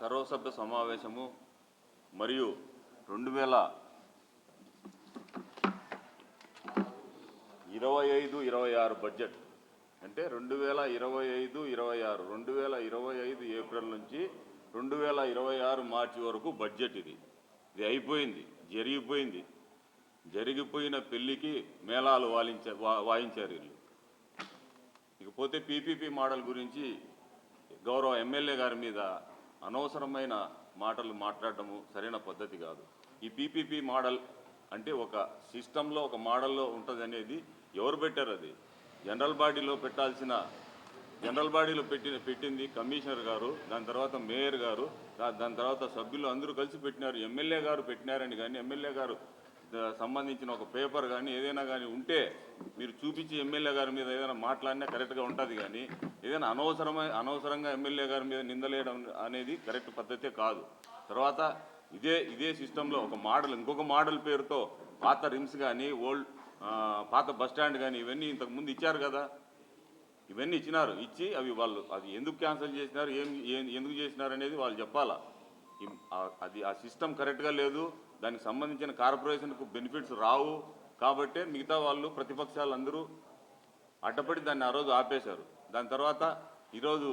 సర్వసభ్య సమావేశము మరియు రెండు వేల ఇరవై ఐదు ఇరవై ఆరు బడ్జెట్. అంటే రెండు వేల ఇరవై ఐదు ఇరవై ఆరు. రెండు వేల ఇరవై ఐదు ఏప్రిల్ నుంచి రెండు వేల ఇరవై ఆరు మార్చి వరకు బడ్జెట్ ఇది. ఇది అయిపోయింది జరిగిపోయింది. జరిగిపోయిన పెళ్ళికి మేళాలు వాయించ వాయించారు వీళ్ళు. ఇకపోతే పీపీపీ మోడల్ గురించి గౌరవ ఎమ్మెల్యే గారి మీద అనవసరమైన మాటలు మాట్లాడటము సరైన పద్ధతి కాదు. ఈ పీపీపీ మోడల్ అంటే ఒక సిస్టంలో ఒక మోడల్లో ఉంటుంది అనేది ఎవరు పెట్టారు అది? జనరల్ బాడీలో పెట్టాల్సిన జనరల్ బాడీలో పెట్టిన పెట్టింది కమిషనర్ గారు దాని తర్వాత మేయర్ గారు దాని తర్వాత సభ్యులు అందరూ కలిసి పెట్టినారు ఎమ్మెల్యే గారు పెట్టినారని కానీ ఎమ్మెల్యే గారు సంబంధించిన ఒక పేపర్ కానీ ఏదైనా కానీ ఉంటే మీరు చూపించి ఎమ్మెల్యే గారి మీద ఏదైనా మాట్లాడినా కరెక్ట్గా ఉంటుంది కానీ ఏదైనా అనవసరమైన అనవసరంగా ఎమ్మెల్యే గారి మీద నిందలేయడం అనేది కరెక్ట్ పద్ధతే కాదు. తర్వాత ఇదే ఇదే సిస్టంలో ఒక మోడల్ ఇంకొక మోడల్ పేరుతో పాత రిమ్స్ కానీ ఓల్డ్ పాత బస్ స్టాండ్ కానీ ఇవన్నీ ఇంతకుముందు ఇచ్చారు కదా? ఇవన్నీ ఇచ్చినారు. ఇచ్చి అవి వాళ్ళు అది ఎందుకు క్యాన్సిల్ చేసినారు? ఏం ఎందుకు చేసినారు అనేది వాళ్ళు చెప్పాలా? అది ఆ సిస్టమ్ కరెక్ట్గా లేదు. దానికి సంబంధించిన కార్పొరేషన్కు బెనిఫిట్స్ రావు కాబట్టే మిగతా వాళ్ళు ప్రతిపక్షాలు అందరూ అడ్డపడి దాన్ని ఆ రోజు ఆపేశారు. దాని తర్వాత ఈరోజు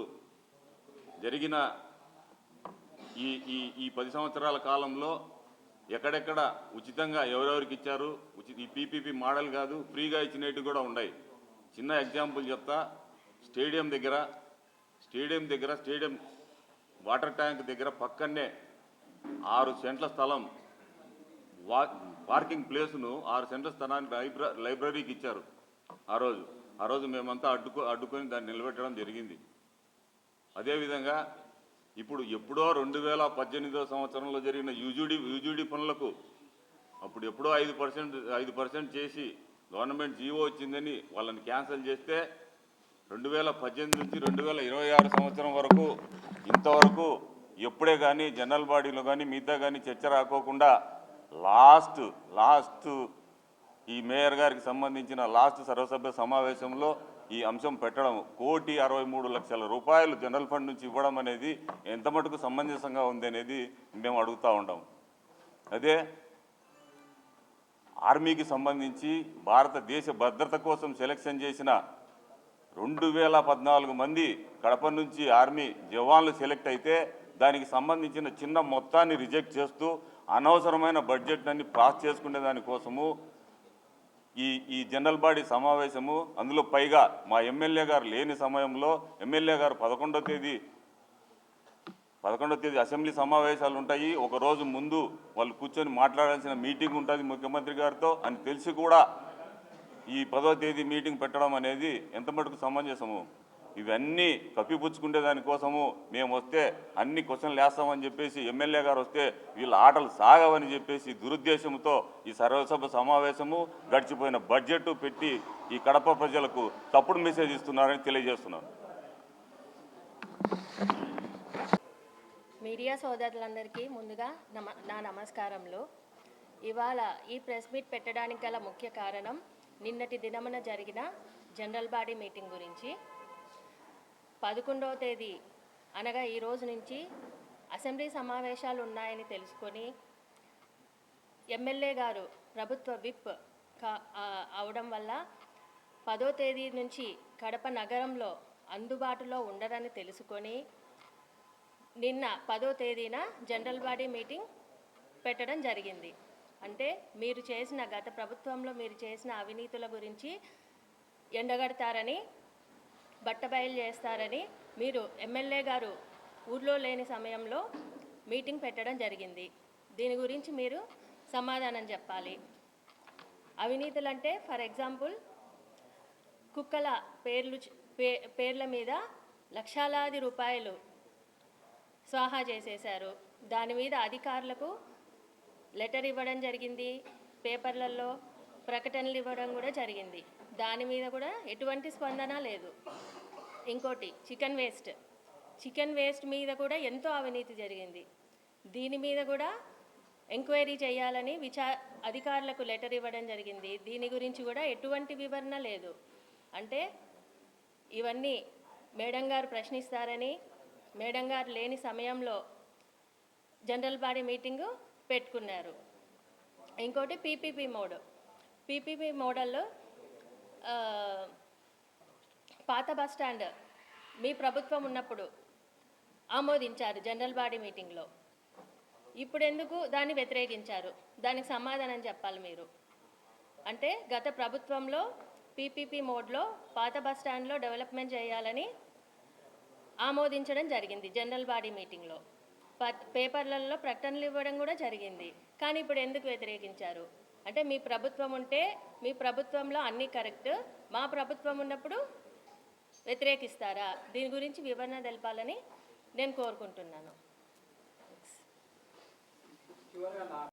జరిగిన ఈ ఈ ఈ పది సంవత్సరాల కాలంలో ఎక్కడెక్కడ ఉచితంగా ఎవరెవరికి ఇచ్చారు? ఉచిత ఈ పీపీపీ మోడల్ కాదు ఫ్రీగా ఇచ్చినట్టు కూడా ఉన్నాయి. చిన్న ఎగ్జాంపుల్ చెప్తా. స్టేడియం దగ్గర స్టేడియం దగ్గర స్టేడియం వాటర్ ట్యాంక్ దగ్గర పక్కనే ఆరు సెంట్ల స్థలం వా పార్కింగ్ ప్లేస్ను ఆరు సెంట్ల స్థలాన్ని లైబ్ర లైబ్రరీకి ఇచ్చారు. ఆ రోజు ఆ రోజు మేమంతా అడ్డుకో అడ్డుకొని దాన్ని నిలబెట్టడం జరిగింది. అదేవిధంగా ఇప్పుడు ఎప్పుడో రెండు వేల పద్దెనిమిదో సంవత్సరంలో జరిగిన యూజీడీ యూజీడీ పనులకు అప్పుడు ఎప్పుడో ఐదు పర్సెంట్ ఐదు పర్సెంట్ చేసి గవర్నమెంట్ జీవో వచ్చిందని వాళ్ళని క్యాన్సిల్ చేస్తే రెండు వేల పద్దెనిమిది నుంచి రెండు వేల ఇరవై ఆరు సంవత్సరం వరకు ఇంతవరకు ఎప్పుడే కానీ జనరల్ బాడీలో కానీ మిగతా కానీ చర్చ రాకోకుండా లాస్ట్ లాస్ట్ ఈ మేయర్ గారికి సంబంధించిన లాస్ట్ సర్వసభ్య సమావేశంలో ఈ అంశం పెట్టడం కోటి అరవై మూడు లక్షల రూపాయలు జనరల్ ఫండ్ నుంచి ఇవ్వడం అనేది ఎంత మటుకు సమంజసంగా ఉంది అనేది మేము అడుగుతూ ఉంటాం అదే ఆర్మీకి సంబంధించి భారతదేశ భద్రత కోసం సెలక్షన్ చేసిన రెండు వేల పద్నాలుగు మంది కడప నుంచి ఆర్మీ జవాన్లు సెలెక్ట్ అయితే దానికి సంబంధించిన చిన్న మొత్తాన్ని రిజెక్ట్ చేస్తూ అనవసరమైన బడ్జెట్ అన్ని పాస్ చేసుకునే దానికోసము ఈ ఈ జనరల్ బాడీ సమావేశము అందులో పైగా మా ఎమ్మెల్యే గారు లేని సమయంలో ఎమ్మెల్యే గారు పదకొండో తేదీ పదకొండో తేదీ అసెంబ్లీ సమావేశాలు ఉంటాయి. ఒక రోజు ముందు వాళ్ళు కూర్చొని మాట్లాడాల్సిన మీటింగ్ ఉంటుంది ముఖ్యమంత్రి గారితో. అని తెలిసి కూడా ఈ పదో తేదీ మీటింగ్ పెట్టడం అనేది ఎంత మటుకు సమంజసము? ఇవన్నీ కప్పిపుచ్చుకునే దానికోసము మేము వస్తే అన్ని క్వశ్చన్లు వేస్తామని చెప్పేసి ఎమ్మెల్యే గారు వస్తే వీళ్ళ ఆటలు సాగవని చెప్పేసి దురుద్దేశంతో ఈ సర్వసభ సమావేశము గడిచిపోయిన బడ్జెట్ పెట్టి ఈ కడప ప్రజలకు తప్పుడు మెసేజ్ ఇస్తున్నారని తెలియజేస్తున్నాను. మీడియా సోదరులందరికీ ముందుగా నమ నా నమస్కారములు. ఇవాళ ఈ ప్రెస్ మీట్ పెట్టడానికి గల ముఖ్య కారణం నిన్నటి దినమున జరిగిన జనరల్ బాడీ మీటింగ్ గురించి. పదకొండవ తేదీ అనగా ఈ రోజు నుంచి అసెంబ్లీ సమావేశాలు ఉన్నాయని తెలుసుకొని ఎమ్మెల్యే గారు ప్రభుత్వ విప్ కా అవడం వల్ల పదో తేదీ నుంచి కడప నగరంలో అందుబాటులో ఉండరని తెలుసుకొని నిన్న పదో తేదీన జనరల్ బాడీ మీటింగ్ పెట్టడం జరిగింది. అంటే మీరు చేసిన గత ప్రభుత్వంలో మీరు చేసిన అవినీతుల గురించి ఎండగడతారని బట్టబయలు చేస్తారని మీరు ఎమ్మెల్యే గారు ఊర్లో లేని సమయంలో మీటింగ్ పెట్టడం జరిగింది. దీని గురించి మీరు సమాధానం చెప్పాలి. అవినీతులంటే ఫర్ ఎగ్జాంపుల్ కుక్కల పేర్లు పే పేర్ల మీద లక్షలాది రూపాయలు స్వాహా చేసేశారు. దాని మీద అధికారులకు లెటర్ ఇవ్వడం జరిగింది. పేపర్లలో ప్రకటనలు ఇవ్వడం కూడా జరిగింది. దాని మీద కూడా ఎటువంటి స్పందన లేదు. ఇంకోటి చికెన్ వేస్ట్. చికెన్ వేస్ట్ మీద కూడా ఎంతో అవినీతి జరిగింది. దీని మీద కూడా ఎంక్వైరీ చేయాలని విచా అధికారులకు లెటర్ ఇవ్వడం జరిగింది. దీని గురించి కూడా ఎటువంటి వివరణ లేదు. అంటే ఇవన్నీ మేడం గారు ప్రశ్నిస్తారని మేడం గారు లేని సమయంలో జనరల్ బాడీ మీటింగు పెట్టుకున్నారు. ఇంకోటి పీపీపీ మోడ్. పీపీపీ మోడల్లో పాత బస్ స్టాండ్ మీ ప్రభుత్వం ఉన్నప్పుడు ఆమోదించారు జనరల్ బాడీ మీటింగ్లో. ఇప్పుడు ఎందుకు దాన్ని వ్యతిరేకించారు? దానికి సమాధానం చెప్పాలి మీరు. అంటే గత ప్రభుత్వంలో పీపీపీ మోడ్లో పాత బస్ స్టాండ్లో డెవలప్మెంట్ చేయాలని ఆమోదించడం జరిగింది జనరల్ బాడీ మీటింగ్లో. ప- పేపర్లలో ప్రకటనలు ఇవ్వడం కూడా జరిగింది. కానీ ఇప్పుడు ఎందుకు వ్యతిరేకించారు? అంటే మీ ప్రభుత్వం ఉంటే మీ ప్రభుత్వంలో అన్నీ కరెక్ట్. మా ప్రభుత్వం ఉన్నప్పుడు వ్యతిరేకిస్తారా? దీని గురించి వివరణ తెలపాలని నేను కోరుకుంటున్నాను.